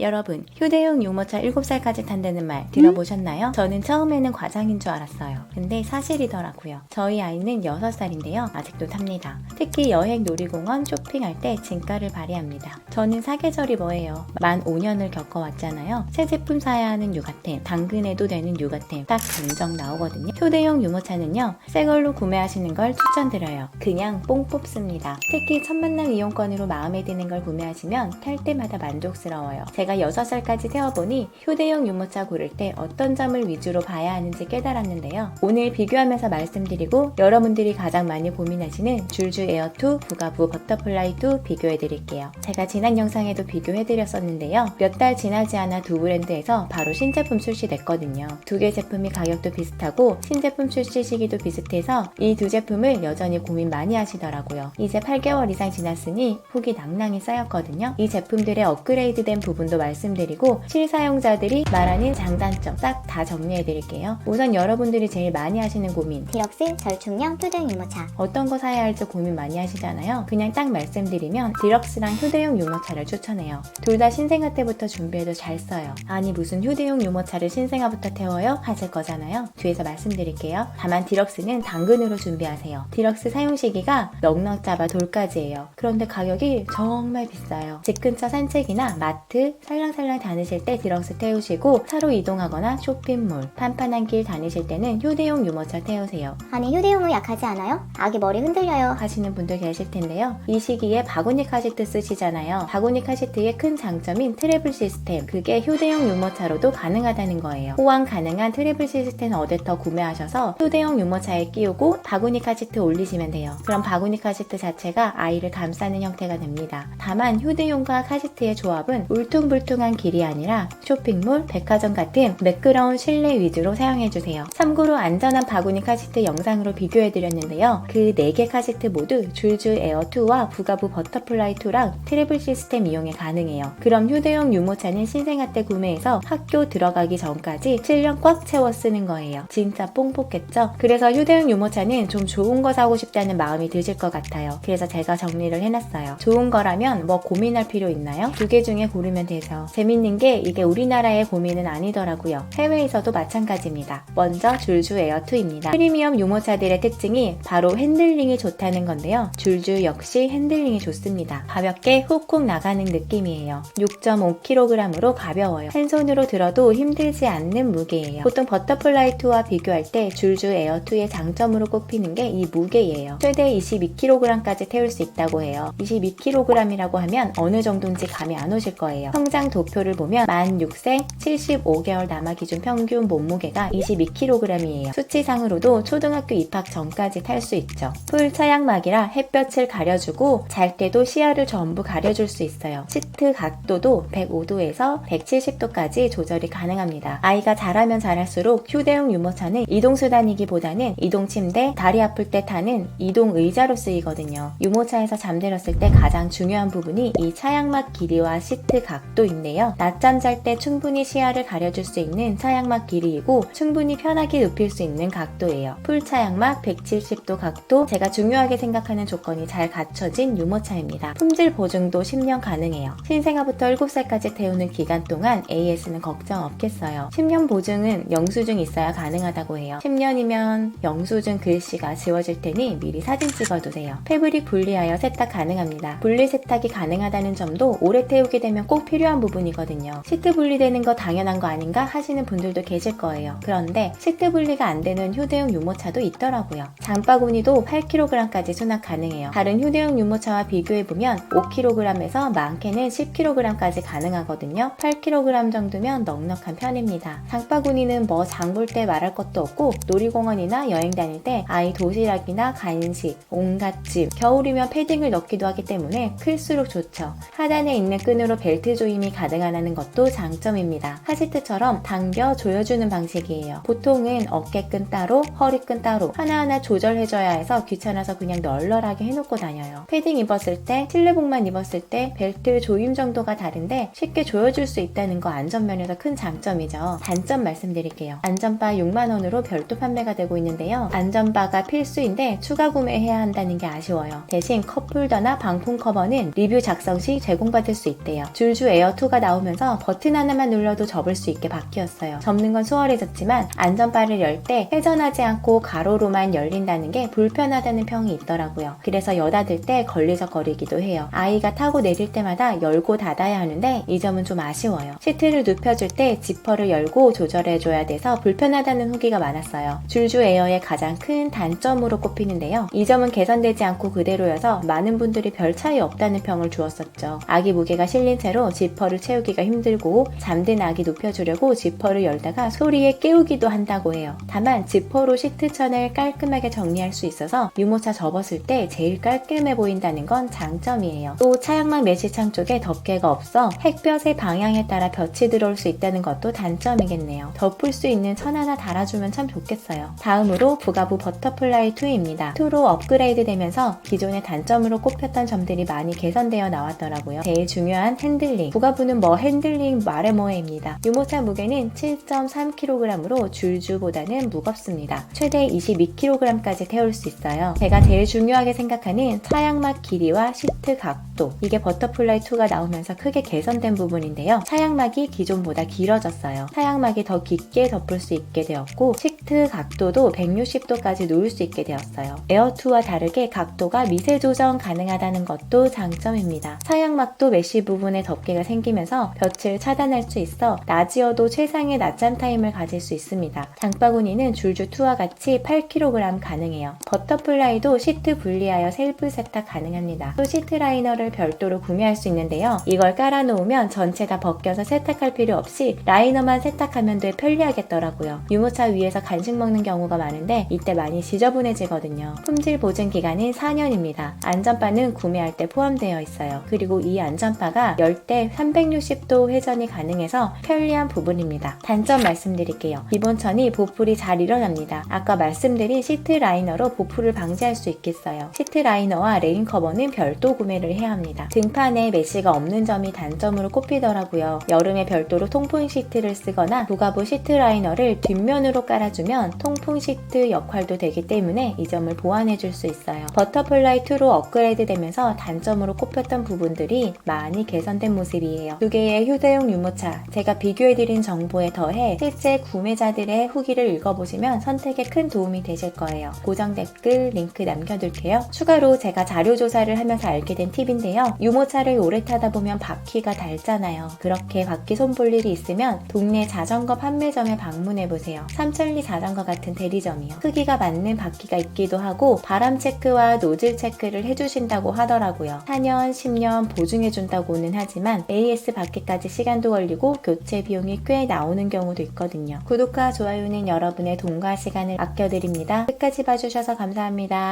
여러분, 휴대용 유모차 7살까지 탄다는 말 들어보셨나요? 저는 처음에는 과장인 줄 알았어요. 근데 사실이더라고요. 저희 아이는 6살인데요. 아직도 탑니다. 특히 여행 놀이공원 쇼핑할 때 진가를 발휘합니다. 저는 사계절이 뭐예요? 만 5년을 겪어왔잖아요. 새 제품 사야 하는 육아템, 당근에도 되는 육아템 딱 감정 나오거든요. 휴대용 유모차는요. 새 걸로 구매하시는 걸 추천드려요. 그냥 뽕 뽑습니다. 특히 첫 만남 이용권으로 마음에 드는 걸 구매하시면 탈 때마다 만족스러워요. 제가 6살까지 태워보니 휴대용 유모차 고를 때 어떤 점을 위주로 봐야 하는지 깨달았는데요. 오늘 비교하면서 말씀드리고 여러분들이 가장 많이 고민하시는 줄주 에어2, 부가부 버터플라이2 비교해드릴게요. 제가 지난 영상에도 비교해드렸었는데요. 몇 달 지나지 않아 두 브랜드에서 바로 신제품 출시됐거든요. 두 개 제품이 가격도 비슷하고 신제품 출시 시기도 비슷해서 이 두 제품을 여전히 고민 많이 하시더라고요. 이제 8개월 이상 지났으니 후기 낭낭이 쌓였거든요. 이 제품들의 업그레이드된 부분도 말씀드리고 실사용자들이 말하는 장단점 싹 다 정리해 드릴게요. 우선 여러분들이 제일 많이 하시는 고민 디럭스 절충형 휴대용 유모차 어떤 거 사야 할지 고민 많이 하시잖아요. 그냥 딱 말씀드리면 디럭스랑 휴대용 유모차를 추천해요. 둘 다 신생아 때부터 준비해도 잘 써요. 아니 무슨 휴대용 유모차를 신생아부터 태워요? 하실 거잖아요. 뒤에서 말씀드릴게요. 다만 디럭스는 당근으로 준비하세요. 디럭스 사용 시기가 넉넉 잡아 돌까지예요. 그런데 가격이 정말 비싸요. 집 근처 산책이나 마트, 살랑살랑 다니실 때 디럭스 태우시고 차로 이동하거나 쇼핑몰, 판판한 길 다니실 때는 휴대용 유모차 태우세요. 아니 휴대용은 약하지 않아요? 아기 머리 흔들려요 하시는 분들 계실 텐데요. 이 시기에 바구니 카시트 쓰시잖아요. 바구니 카시트의 큰 장점인 트래블 시스템. 그게 휴대용 유모차로도 가능하다는 거예요. 호환 가능한 트래블 시스템 어댑터 구매하셔서 휴대용 유모차에 끼우고 바구니 카시트 올리시면 돼요. 그럼 바구니 카시트 자체가 아이를 감싸는 형태가 됩니다. 다만 휴대용과 카시트의 조합은 울퉁 불퉁한 길이 아니라 쇼핑몰, 백화점 같은 매끄러운 실내 위주로 사용해주세요. 참고로 안전한 바구니 카시트 영상으로 비교해드렸는데요. 그 4개 카시트 모두 줄주 에어2와 부가부 버터플라이2랑 트래블 시스템 이용이 가능해요. 그럼 휴대용 유모차는 신생아 때 구매해서 학교 들어가기 전까지 7년 꽉 채워 쓰는 거예요. 진짜 뽕 뽑겠죠? 그래서 휴대용 유모차는 좀 좋은 거 사고 싶다는 마음이 드실 것 같아요. 그래서 제가 정리를 해놨어요. 좋은 거라면 뭐 고민할 필요 있나요? 두 개 중에 고르면 되죠. 재밌는 게 이게 우리나라의 고민은 아니더라고요. 해외에서도 마찬가지입니다. 먼저 줄주 에어2입니다. 프리미엄 유모차들의 특징이 바로 핸들링이 좋다는 건데요. 줄주 역시 핸들링이 좋습니다. 가볍게 훅훅 나가는 느낌이에요. 6.5kg으로 가벼워요. 한 손으로 들어도 힘들지 않는 무게예요. 보통 버터플라이2와 비교할 때 줄주 에어2의 장점으로 꼽히는 게 이 무게예요. 최대 22kg까지 태울 수 있다고 해요. 22kg이라고 하면 어느 정도인지 감이 안 오실 거예요. 성장 도표를 보면 만 6세 75개월 남아 기준 평균 몸무게가 22kg이에요. 수치상으로도 초등학교 입학 전까지 탈 수 있죠. 풀 차양막이라 햇볕을 가려주고 잘 때도 시야를 전부 가려줄 수 있어요. 시트 각도도 105도에서 170도까지 조절이 가능합니다. 아이가 자라면 자랄수록 휴대용 유모차는 이동수단이기보다는 이동침대, 다리 아플 때 타는 이동 의자로 쓰이거든요. 유모차에서 잠들었을 때 가장 중요한 부분이 이 차양막 길이와 시트 각도 인데요. 낮잠 잘 때 충분히 시야를 가려줄 수 있는 차양막 길이이고 충분히 편하게 눕힐 수 있는 각도예요. 풀 차양막 170도 각도 제가 중요하게 생각하는 조건이 잘 갖춰진 유모차입니다. 품질 보증도 10년 가능해요. 신생아부터 7살까지 태우는 기간 동안 AS는 걱정 없겠어요. 10년 보증은 영수증 있어야 가능하다고 해요. 10년이면 영수증 글씨가 지워질 테니 미리 사진 찍어두세요. 패브릭 분리하여 세탁 가능합니다. 분리 세탁이 가능하다는 점도 오래 태우게 되면 꼭 필요한 부분이거든요. 시트 분리되는 거 당연한 거 아닌가 하시는 분들도 계실 거예요. 그런데 시트 분리가 안 되는 휴대용 유모차도 있더라고요. 장바구니도 8kg까지 수납 가능해요. 다른 휴대용 유모차와 비교해보면 5kg에서 많게는 10kg까지 가능하거든요. 8kg 정도면 넉넉한 편입니다. 장바구니는 뭐 장 볼 때 말할 것도 없고 놀이공원이나 여행 다닐 때 아이 도시락이나 간식, 온갖 짐, 겨울이면 패딩을 넣기도 하기 때문에 클수록 좋죠. 하단에 있는 끈으로 벨트 조임 이 가능하다는 것도 장점입니다. 카시트처럼 당겨 조여주는 방식이에요. 보통은 어깨끈 따로, 허리끈 따로 하나하나 조절해줘야 해서 귀찮아서 그냥 널널하게 해놓고 다녀요. 패딩 입었을 때, 실내복만 입었을 때 벨트 조임 정도가 다른데 쉽게 조여줄 수 있다는 거 안전면에서 큰 장점이죠. 단점 말씀드릴게요. 안전바 6만원으로 별도 판매가 되고 있는데요. 안전바가 필수인데 추가 구매해야 한다는 게 아쉬워요. 대신 컵홀더나 방풍 커버는 리뷰 작성 시 제공받을 수 있대요. 줄주 에어 에어2가 나오면서 버튼 하나만 눌러도 접을 수 있게 바뀌었어요. 접는 건 수월해졌지만 안전바를 열 때 회전하지 않고 가로로만 열린다는 게 불편하다는 평이 있더라고요. 그래서 여닫을 때 걸리적거리기도 해요. 아이가 타고 내릴 때마다 열고 닫아야 하는데 이 점은 좀 아쉬워요. 시트를 눕혀줄 때 지퍼를 열고 조절해줘야 돼서 불편하다는 후기가 많았어요. 줄주 에어의 가장 큰 단점으로 꼽히는데요. 이 점은 개선되지 않고 그대로여서 많은 분들이 별 차이 없다는 평을 주었었죠. 아기 무게가 실린 채로 지퍼를 채우기가 힘들고 잠든 아기 눕혀주려고 지퍼를 열다가 소리에 깨우기도 한다고 해요. 다만 지퍼로 시트천을 깔끔하게 정리할 수 있어서 유모차 접었을 때 제일 깔끔해 보인다는 건 장점이에요. 또 차량막 매실창 쪽에 덮개가 없어 햇볕의 방향에 따라 볕이 들어올 수 있다는 것도 단점이겠네요. 덮을 수 있는 천 하나 달아주면 참 좋겠어요. 다음으로 부가부 버터플라이 2입니다. 2로 업그레이드 되면서 기존의 단점으로 꼽혔던 점들이 많이 개선되어 나왔더라고요. 제일 중요한 핸들링. 부가부는 뭐 핸들링 말해 뭐해입니다. 유모차 무게는 7.3kg으로 줄주보다는 무겁습니다. 최대 22kg까지 태울 수 있어요. 제가 제일 중요하게 생각하는 차양막 길이와 시트 각도. 이게 버터플라이 2가 나오면서 크게 개선된 부분인데요. 차양막이 기존보다 길어졌어요. 차양막이 더 깊게 덮을 수 있게 되었고 시트 각도도 160도까지 놓을 수 있게 되었어요. 에어2와 다르게 각도가 미세 조정 가능하다는 것도 장점입니다. 차양 막도 메쉬 부분에 덮개가 생기면서 볕을 차단할 수 있어 낮이어도 최상의 낮잠 타임을 가질 수 있습니다. 장바구니는 줄주 2와 같이 8kg 가능해요. 버터플라이도 시트 분리하여 셀프 세탁 가능합니다. 또 시트 라이너를 별도로 구매할 수 있는데요. 이걸 깔아놓으면 전체 다 벗겨서 세탁할 필요 없이 라이너만 세탁하면 돼 편리하겠더라고요. 유모차 위에서 간식 먹는 경우가 많은데 이때 많이 지저분해지거든요. 품질 보증 기간은 4년입니다. 안전바는 구매할 때 포함되어 있어요. 그리고 이 안전바가 열때 360도 회전이 가능해서 편리한 부분입니다. 단점 말씀드릴게요. 기본천이 보풀이 잘 일어납니다. 아까 말씀드린 시트 라이너로 보풀을 방지할 수 있겠어요. 시트 라이너와 레인 커버는 별도 구매를 해야 합니다. 등판에 메쉬가 없는 점이 단점으로 꼽히더라고요. 여름에 별도로 통풍 시트를 쓰거나 부가부 시트 라이너를 뒷면으로 깔아주면 통풍 시트 역할도 되기 때문에 이 점을 보완해 줄 수 있어요. 버터플라이 2로 업그레이드 되면서 단점으로 꼽혔던 부분들 이 많이 개선된 모습이에요. 두 개의 휴대용 유모차 제가 비교해드린 정보에 더해 실제 구매자들의 후기를 읽어보시면 선택에 큰 도움이 되실 거예요. 고정 댓글 링크 남겨둘게요. 추가로 제가 자료 조사를 하면서 알게 된 팁인데요. 유모차를 오래 타다 보면 바퀴가 닳잖아요. 그렇게 바퀴 손볼 일이 있으면 동네 자전거 판매점에 방문해보세요. 삼천리 자전거 같은 대리점이요. 크기가 맞는 바퀴가 있기도 하고 바람 체크와 노즐 체크를 해주신다고 하더라고요. 4년, 10년 보증해준다고는 하지만 AS 받기까지 시간도 걸리고 교체 비용이 꽤 나오는 경우도 있거든요. 구독과 좋아요는 여러분의 돈과 시간을 아껴드립니다. 끝까지 봐주셔서 감사합니다.